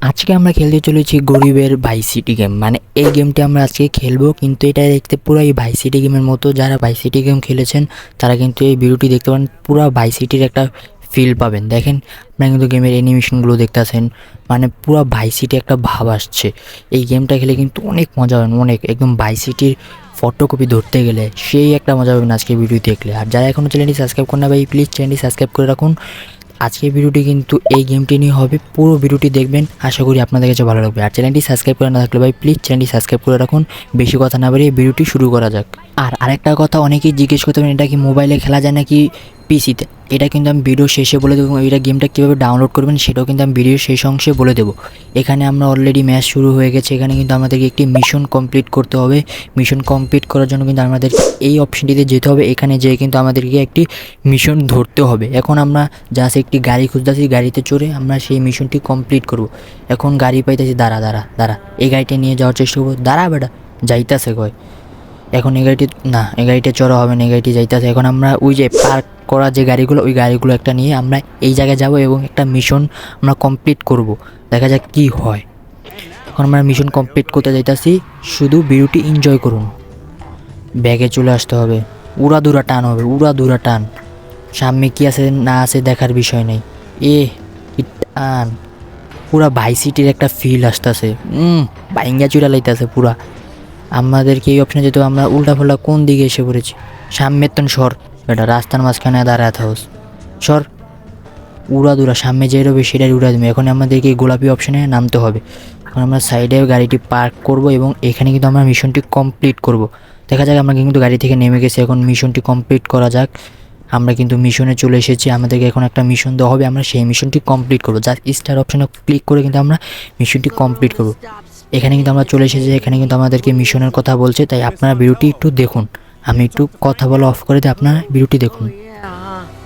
আজকে আমরা খেলতে চলেছি গরিবের ভাই সিটি গেম মানে এই গেমটি আমরা আজকে খেলব, কিন্তু এটা দেখতে পুরো এই ভাই সিটি গেমের মতো। যারা ভাই সিটি গেম খেলেছেন, তারা কিন্তু এই ভিডিওটি দেখতে পারেন, পুরো ভাই সিটির একটা ফিল পাবেন। দেখেন, আপনারা কিন্তু গেমের অ্যানিমেশনগুলো দেখতেছেন মানে পুরো ভাই সিটি একটা ভাব আসছে। এই গেমটা খেলে কিন্তু অনেক মজা হবে, অনেক। একদম ভাই সিটির ফটোকপি ধরতে গেলে সেই একটা মজা পাবেন আজকে ভিডিও দেখলে। আর যারা এখনও চ্যানেলটি সাবস্ক্রাইব করেন না ভাই প্লিজ চ্যানেলটি সাবস্ক্রাইব করে রাখুন। আজকের ভিডিওটি কিন্তু এই গেমটি নিয়ে হবে। পুরো ভিডিওটি দেখবেন। আশা করি আপনাদের কাছে ভালো লাগবে। আর চ্যানেলটি সাবস্ক্রাইব করে না থাকলে ভাই প্লিজ চ্যানেলটি সাবস্ক্রাইব করে রাখুন। বেশি কথা না বাড়িয়ে ভিডিওটি শুরু করা যাক। আর আরেকটা কথা অনেকেই জিজ্ঞেস করতে পারেন, এটা কি মোবাইলে খেলা যায় নাকি পিসিতে। এটা কিন্তু আমি ভিডিও শেষে বলে দেবো এটা গেমটা কীভাবে ডাউনলোড করবেন সেটাও কিন্তু আমি ভিডিও শেষ অংশে বলে দেবো। এখানে আমরা অলরেডি ম্যাচ শুরু হয়ে গেছে। এখানে কিন্তু আমাদেরকে একটি মিশন কমপ্লিট করতে হবে। মিশন কমপ্লিট করার জন্য কিন্তু আমাদের এই অপশনটিতে যেতে হবে। এখানে যেয়ে কিন্তু আমাদেরকে একটি মিশন ধরতে হবে। এখন আমরা জাস্ট একটি গাড়ি খুঁজতেছি। গাড়িতে চড়ে আমরা সেই মিশনটি কমপ্লিট করব। এখন গাড়ি পাইতেছি। দাঁড়া দাঁড়া দাঁড়া। এই গাড়িটা নিয়ে যাওয়ার চেষ্টা করব। দাঁড়া বেটা, যাইতাছে কয়। এখন এই গাড়িটি না, এই গাড়িটা চড়া হবে না, এই গাড়িটি যাইতেছে। এখন আমরা ওই যে পার্ক করা যে গাড়িগুলো, ওই গাড়িগুলো একটা নিয়ে আমরা এই জায়গায় যাব এবং একটা মিশন আমরা কমপ্লিট করব। দেখা যাক কি হয়। এখন আমরা মিশন কমপ্লিট করতে যাইতাছি। শুধু ভিডিওটি এনজয় করুন। ব্যাগে চলে আসতে হবে। উড়া দুরা টান হবে, উড়া দুরা টান। সামনে কি আছে, না আছে দেখার বিষয় নেই। এ টান। পুরা ভাই সিটির একটা ফিল আসতেছে। বাইঙ্গা চুরা লাইতেছে পুরা। আমাদেরকে এই অপশানে যেতে আমরা উল্টা ফুল্টা কোন দিকে এসে পড়েছি? সামনের তন সর এটা রাস্তার মাঝখানে দাঁড়ায় থাকস সর। উড়া দুরা, সামনে যে রবে, সেটাই উড়া দেবে এখন আমাদেরকে গোলাপি অপশানে নামতে হবে। এখন আমরা সাইডে গাড়িটি পার্ক করব এবং এখানে কিন্তু আমরা মিশনটি কমপ্লিট করব। দেখা যাক আমরা কিন্তু গাড়ি থেকে নেমে গেছি। এখন মিশনটি কমপ্লিট করা যাক। আমরা কিন্তু মিশনে চলে এসেছি। আমাদেরকে এখন একটা মিশন দেওয়া হবে। আমরা সেই মিশনটি কমপ্লিট করব। জাস্ট স্টার অপশনে ক্লিক করে কিন্তু আমরা মিশনটি কমপ্লিট করব। এখানে কিন্তু আমরা চলে এসেছি এখানে কিন্তু আমাদেরকে মিশনের কথা বলছে তাই আপনারা ভিডিওটি একটু দেখুন আমি একটু কথা বলা অফ করে দিই আপনারা ভিডিওটি দেখুন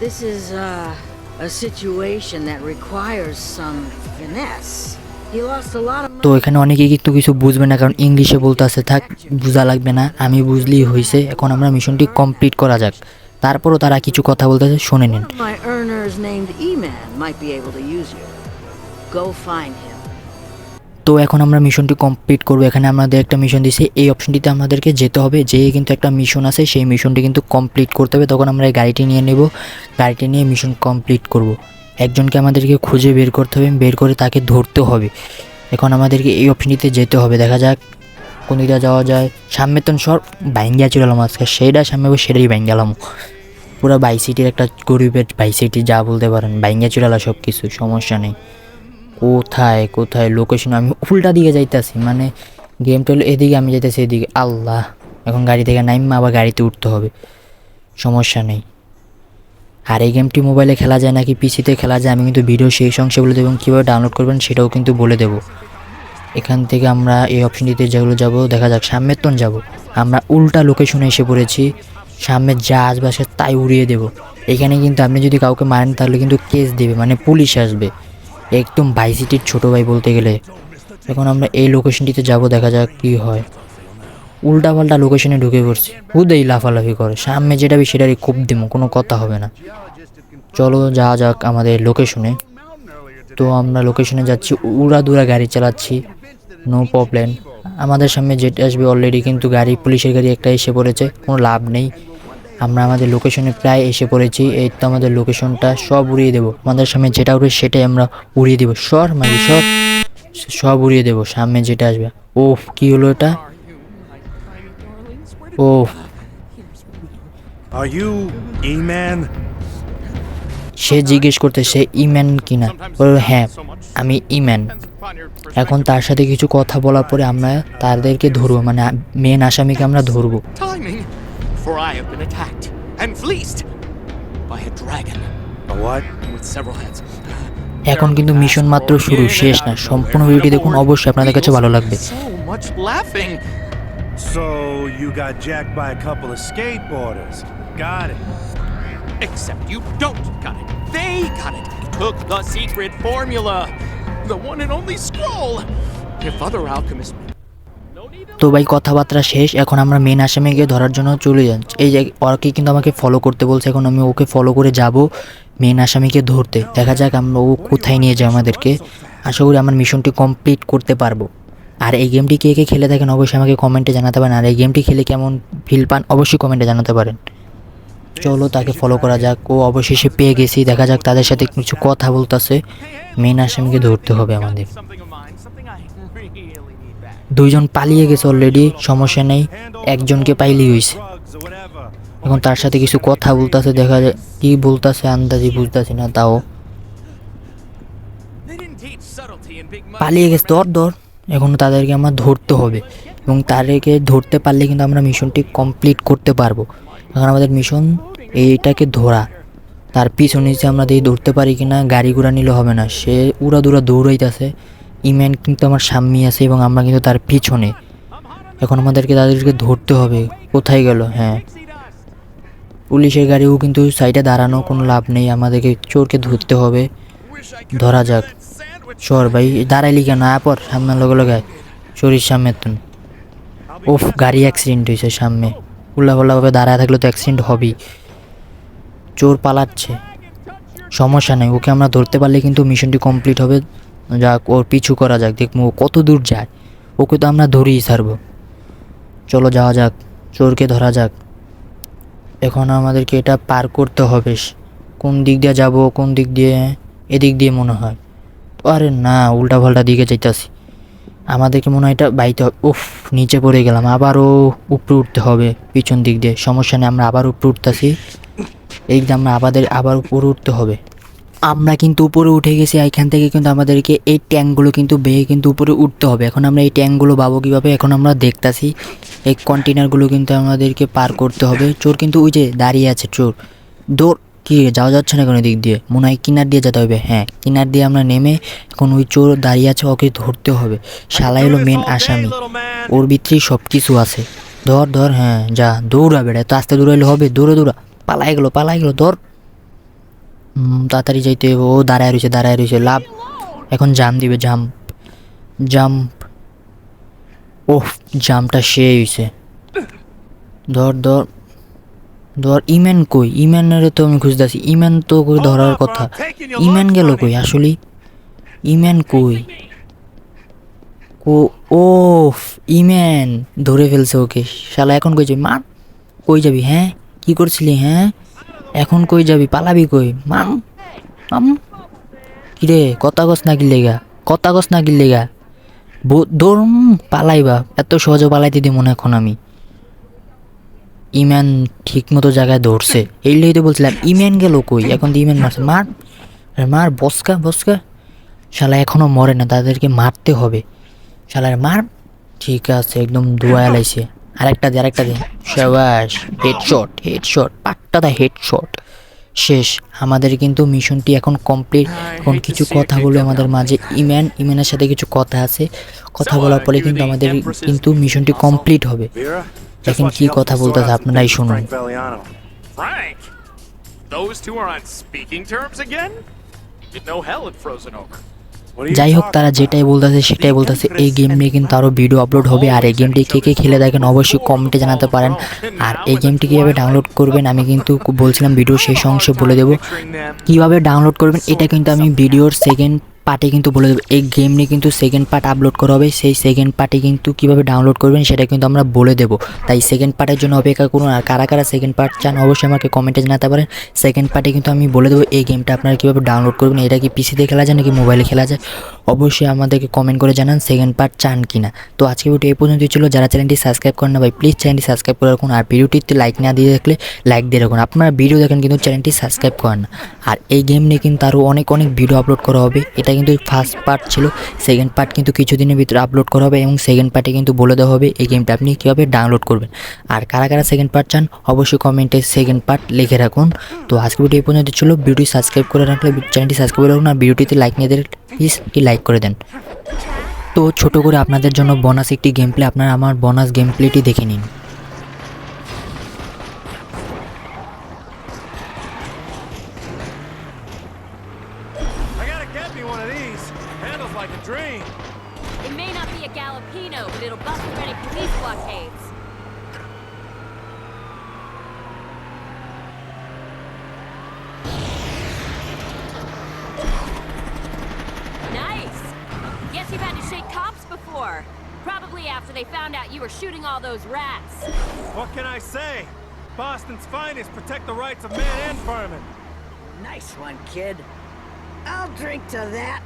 this is uh, a situation that requires some finesse. He lost a lot of তো এখানে অনেকে কিন্তু কিছু বুঝবে না কারণ ইংলিশে বলতে আছে থাক বোঝা লাগবে না আমি বুঝলেই হয়েছে এখন আমরা মিশনটি কমপ্লিট করা যাক তারপরও তারা কিছু কথা বলতেছে শুনে নিন. Go find him. তো এখন আমরা মিশনটি কমপ্লিট করব। এখানে আমাদের একটা মিশন দিছে। এই অপশনটিতে আমাদেরকে যেতে হবে। যে কিন্তু একটা মিশন আছে, সেই মিশনটি কিন্তু কমপ্লিট করতে হবে। তখন আমরা এই গাড়িটি নিয়ে নেব। গাড়িটি নিয়ে মিশন কমপ্লিট করব। একজনকে আমাদেরকে খুঁজে বের করতে হবে। বের করে তাকে ধরতে হবে। এখন আমাদেরকে এই অপশনটিতে যেতে হবে। দেখা যাক কোন দিকে যাওয়া যায়। সামনে তো সব বাইঙ্গা চলাম আজকে। সেইটা সামনে সেটাই বাইঙ্গালাম পুরো বাইসিটির একটা গরিবের বাইসিটি যা বলতে পারেন। বাইঙ্গা চুরালা সব কিছু সমস্যা নেই। কোথায় কোথায় লোকেশন আমি উল্টা দিকে যাইতাছি মানে গেমটা হলো এদিকে, আমি যাইতেছি এদিকে। আল্লাহ, এখন গাড়ি থেকে নাইমা আবার গাড়িতে উঠতে হবে। সমস্যা নেই। আর এই গেমটি মোবাইলে খেলা যায় নাকি পিসিতে খেলা যায়, আমি কিন্তু ভিডিও শেষ অংশে বলে দেবো কীভাবে ডাউনলোড করবেন সেটাও কিন্তু বলে দেবো। এখান থেকে আমরা এই অপশনটিতে যেগুলো যাব, দেখা যাক, সামনের তন যাব। আমরা উল্টা লোকেশনে এসে পড়েছি। সামনে যা আসবে আসে তাই উড়িয়ে দেব। এখানে কিন্তু আপনি যদি কাউকে মারেন, তাহলে কিন্তু কেস দেবে মানে পুলিশ আসবে। একদম ভাইসিটির ছোট ভাই বলতে গেলে। এখন আমরা এই লোকেশনটিতে যাব, দেখা যাক কি হয়। উল্টা পাল্টা লোকেশনে ঢুকে পড়ছি। হুদেই লাফালাফি করে। সামনে যেটা সেটারই কোপ দিব কোনো কথা হবে না। চলো, যা যাক আমাদের লোকেশনে তো আমরা লোকেশনে যাচ্ছি উড়া দুরা গাড়ি চালাচ্ছি। নো প্রবলেম আমাদের সামনে যেটা আসবে অলরেডি কিন্তু গাড়ি, পুলিশের গাড়ি একটা এসে পড়েছে। কোনো লাভ নেই। আমরা আমাদের লোকেশনে প্রায় এসে পড়েছি। এই তো আমাদের লোকেশনটা সব উড়িয়ে দেবো। আমাদের সামনে যেটা উঠবে সেটাই আমরা উড়িয়ে দেবো। সর মানে সর। সব উড়িয়ে দেবো। সামনে যেটা আসবে। ওফ কি হলো এটা? ওফ। সে জিজ্ঞেস করতে সে ইম্যান কিনা? বলল হ্যাঁ আমি ইম্যান এখন তার সাথে কিছু কথা বলার পরে আমরা তাদেরকে ধরবো। মানে মেন আসামিকে আমরা ধরবো। for I have been attacked and fleeced by a dragon A what? with several heads. এখন কিন্তু মিশন মাত্র শুরু শেষ না সম্পূর্ণ ভিডিওটি দেখুন অবশ্যই আপনাদের কাছে ভালো লাগবে So much laughing. So you got jacked by a couple of skateboarders. Got it. Except you don't got it. They got it. Took the secret formula. The one and only scroll. If other alchemists no need to তো ভাই কথাবার্তা শেষ, এখন আমরা main আসামিকে ধরার জন্য চলে যাচ্ছি। এই যে ওকে কিন্তু আমাকে ফলো করতে বলছে, এখন আমি ওকে ফলো করে যাব মেন আসামিকে ধরতে। দেখা যাক আমরা ও কোথায় নিয়ে যায় আমাদেরকে। আশা করি আমার মিশনটি কমপ্লিট করতে পারব। আর এই গেমটি কে কে খেলে থাকেন অবশ্যই আমাকে কমেন্টে জানাতে পারেন। আর এই গেমটি খেলে কেমন ফিল পান, অবশ্যই কমেন্টে জানাতে পারেন। চলো তাকে ফলো করা যাক। ও অবশেষে পেয়ে গেছি। দেখা যাক তাদের সাথে কিছু কথা বলতেছে। মেন আসামিকে ধরতে হবে আমাদের। দুইজন পালিয়ে গেছে অলরেডি সমস্যা নেই, একজনকে পাইলেই হয়েছে এখন তার সাথে কিছু কথা বলতেছে, দেখা যায়, কি বলতেছে, আন্দাজি বুঝতেছি না, তাও. পালিয়ে গেছে দর দর এখন তাদেরকে আমার ধরতে হবে। এবং তাদেরকে ধরতে পারলে কিন্তু আমরা মিশনটি কমপ্লিট করতে পারব। এখন আমাদের মিশন এইটাকে ধরা। তার পিছনে যে আমরা দিয়ে ধরতে পারি কিনা, গাড়ি ঘোড়া নিলে হবে না। সে উড়া দুরা দৌড়াইতেছে। ইম্যান কিন্তু আমার সামনে আছে এবং আমরা কিন্তু তার পিছনে। এখন আমাদেরকে তাদেরকে ধরতে হবে। কোথায় গেল? হ্যাঁ। পুলিশের গাড়িও কিন্তু সাইডে দাঁড়ানো, কোনো লাভ নেই। আমাদেরকে চোরকে ধরতে হবে। ধরা যাক. চর ভাই, দাঁড়াইলি কেন? আয় পর, সামনে লগে লগে চোরির সামনে তুন ওফ, গাড়ি অ্যাক্সিডেন্ট হয়েছে সামনে। উল্লা পাল্লাভাবে দাঁড়ায় থাকলে তো অ্যাক্সিডেন্ট হবেই। চোর পালাচ্ছে। সমস্যা নেই, ওকে আমরা ধরতে পারলে কিন্তু মিশনটি কমপ্লিট হবে। যাক, ওর পিছু করা যাক, দেখব ও কত দূর যায়। ওকে তো আমরা ধরেই ছাড়বো। চলো যাওয়া যাক, চোরকে ধরা যাক। এখন আমাদেরকে এটা পার করতে হবে। কোন দিক দিয়ে যাব, কোন দিক দিয়ে, এদিক দিয়ে মনে হয়। আরে না, উল্টা পাল্টা দিকে যাইতাছি। আমাদেরকে মনে হয় এটা বাইতে হবে। উফ, নিচে পড়ে গেলাম। আবারও উপরে উঠতে হবে পিছন দিক দিয়ে। সমস্যা নেই, আমরা আবার উপরে উঠতেছি। এই দিকে আমরা আবাদের, আবার উপরে উঠতে হবে। আমরা কিন্তু উপরে উঠে গেছি এখান থেকে কিন্তু আমাদেরকে এই ট্যাঙ্কগুলো কিন্তু বেয়ে কিন্তু উপরে উঠতে হবে। এখন আমরা এই ট্যাঙ্কগুলো পাবো কীভাবে? এখন আমরা দেখতাছি, এই কন্টেনারগুলো কিন্তু আমাদেরকে পার করতে হবে। চোর কিন্তু ওই যে দাঁড়িয়ে আছে, চোর। দৌড়, কি যাওয়া যাচ্ছে না কোনো দিক দিয়ে? মনে হয় কিনার দিয়ে যেতে হবে। হ্যাঁ কিনার দিয়ে আমরা নেমে এখন ওই চোর দাঁড়িয়ে আছে, ওকে ধরতে হবে। শালাই হলো মেন আসামি। ওর ভিতরেই সব কিছু আছে। ধর ধর হ্যাঁ যা, দৌড়া বেড়া তো আস্তে দৌড়াইলে হবে? দৌড়ে, দৌড়া। পালাই গেলো পালাই গেলো, ধর। তাড়াতাড়ি যাইতে ও দাঁড়ায় রয়েছে দাঁড়ায় রয়েছে লাভ, এখন জাম দিবে, জাম্প। জাম্প। ওহ, জামটা সে হয়েছে ধর ধর। ধর ইমেন কই? ইমেনের তো আমি খুঁজতেছি। ইমেন তো কই ধরার কথা? ইমেন গেল কই আসলে ইমেন কই? ও ইমেন ধরে ফেলছে ওকে। শালা, এখন কই যাবি? মার, কই যাবি? হ্যাঁ? কি করছিলি? হ্যাঁ? এখন কই যাবি? পালাবি কই? মাম মাম। কিরে, কথা কস না গিলেগা কথা কস না গিলেগা দৌড় পালাইবা। এত সহজে পালাইতে দি মনে এখন আমি। ইম্যান ঠিক মতো জায়গায় দৌড়ছে এই লই তো বলছিলাম ইম্যান গেল কই? এখন তো ইম্যান মারছে। মার মার, বসকা বসকা। শালা এখনও মরে না, তাদেরকে মারতে হবে। শালার মার, ঠিক আছে, একদম দোয়া এলাইছে। আরেকটা দিয়ে আরেকটা দে সাবাস হেডশট হেডশট পাট্টা দা হেডশট শেষ আমাদের কিন্তু মিশনটি এখন কমপ্লিট এখন কিছু কথা বলবে আমাদের মাঝে ইম্যান ইম্যানের সাথে কিছু কথা আছে কথা বলার পরে কিন্তু আমাদের কিন্তু মিশনটি কমপ্লিট হবে? দেখেন কি কথা বলতে বলতেছে আপনারাই শুনুন! Those two are on speaking terms again? Didn't know hell had frozen over. যাই হোক, তারা যেটাই বলতেছে সেটাই বলতেছে। এই গেম নিয়ে কিন্তু আরও ভিডিও আপলোড হবে। আর এই গেমটি কে কে খেলে দেখেন, অবশ্যই কমেন্টে জানাতে পারেন। আর এই গেমটি কীভাবে ডাউনলোড করবেন, আমি কিন্তু বলছিলাম ভিডিও শেষ অংশে বলে দেবো। কীভাবে ডাউনলোড করবেন, এটা কিন্তু আমি ভিডিওর সেকেন্ড পার্টে কিন্তু বলে দেবো, এই গেম নিয়ে কিন্তু সেকেন্ড পার্ট আপলোড করা হবে। সেই সেকেন্ড পার্টে কিন্তু কীভাবে ডাউনলোড করবেন সেটা কিন্তু আমরা বলে দেবো। তাই সেকেন্ড পার্টের জন্য অপেক্ষা করুন, আর কারা কারা সেকেন্ড পার্ট চান অবশ্যই আমাকে কমেন্টে জানাতে পারেন। সেকেন্ড পার্টে কিন্তু আমি বলে দেবো, এই গেমটা আপনারা কীভাবে ডাউনলোড করবেন, এটা কি পিসিতে খেলা যায় নাকি মোবাইলে খেলা যায়? অবশ্যই আমাদেরকে কমেন্ট করে জানান সেকেন্ড পার্ট চান কিনা। তো আজকে ভিডিও এই পর্যন্তই ছিল। যারা চ্যানেলটি সাবস্ক্রাইব করেন না ভাই প্লিজ চ্যানেলটি সাবস্ক্রাইব করে রাখুন। আর ভিডিওটিতে লাইক না দিয়ে দেখলে লাইক দিয়ে রাখুন। আপনারা ভিডিও দেখেন কিন্তু চ্যানেলটি সাবস্ক্রাইব করেন না। আর এই গেম নিয়ে কিন্তু আরও অনেক অনেক ভিডিও আপলোড করা হবে। এটা কিন্তু ফার্স্ট পার্ট ছিল। সেকেন্ড পার্ট কিন্তু কিছুদিনের ভিতরে আপলোড করা হবে এবং সেকেন্ড পার্টে কিন্তু বলে দেওয়া হবে এই গেমটা আপনি কীভাবে ডাউনলোড করবেন। আর কারা কারা সেকেন্ড পার্ট চান, অবশ্যই কমেন্টে সেকেন্ড পার্ট লিখে রাখুন। তো আজকে ভিডিও এই পর্যন্ত ছিল। ভিডিওটি সাবস্ক্রাইব করে রাখলে চ্যানেলটি সাবস্ক্রাইব করে রাখুন। আর ভিডিওটিতে লাইক নিয়ে প্লিজ একটি লাইক করে দেন। তো ছোট করে আপনাদের জন্য বোনাস একটি গেম প্লে আপনারা আমার বোনাস গেম প্লেটি দেখে নিন। It may not be a Galapino, but it'll bust through any police blockades. You've had to shake cops before. Probably after they found out you were shooting all those rats. What can I say? Boston's finest protect the rights of man and vermin. Nice one, kid. I'll drink to that.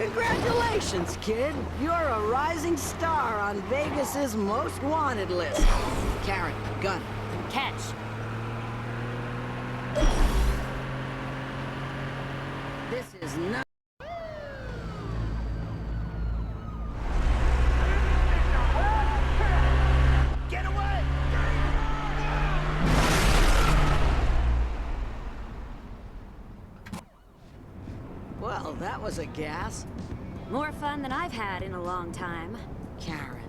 Congratulations, kid. You're a rising star on Vegas's most wanted list. Karen, gun. Catch. That was a gas. More fun than I've had in a long time. Karen.